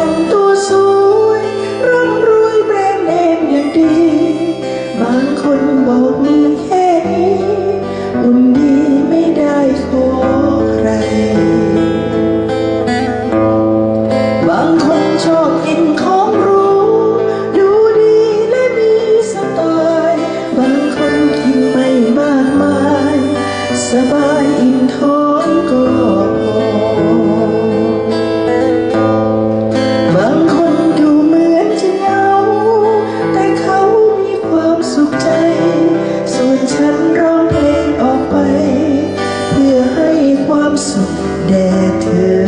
很多 day to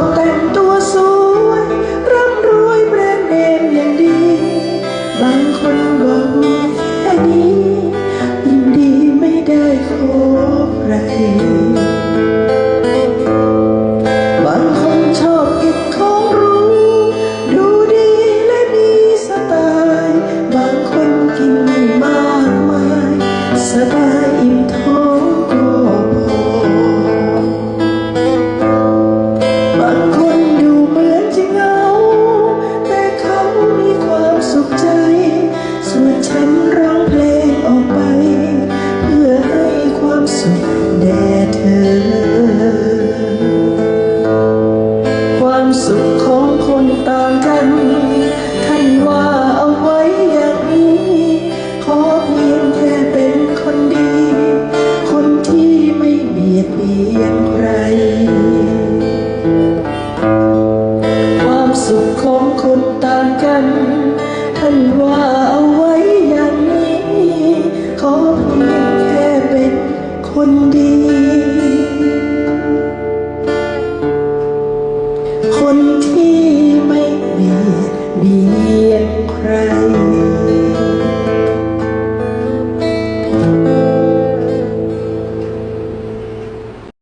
something องคนต่างกัน ท่านว่าเอาไว้อย่างนี้ ขอเพียงแค่เป็นคนดี คน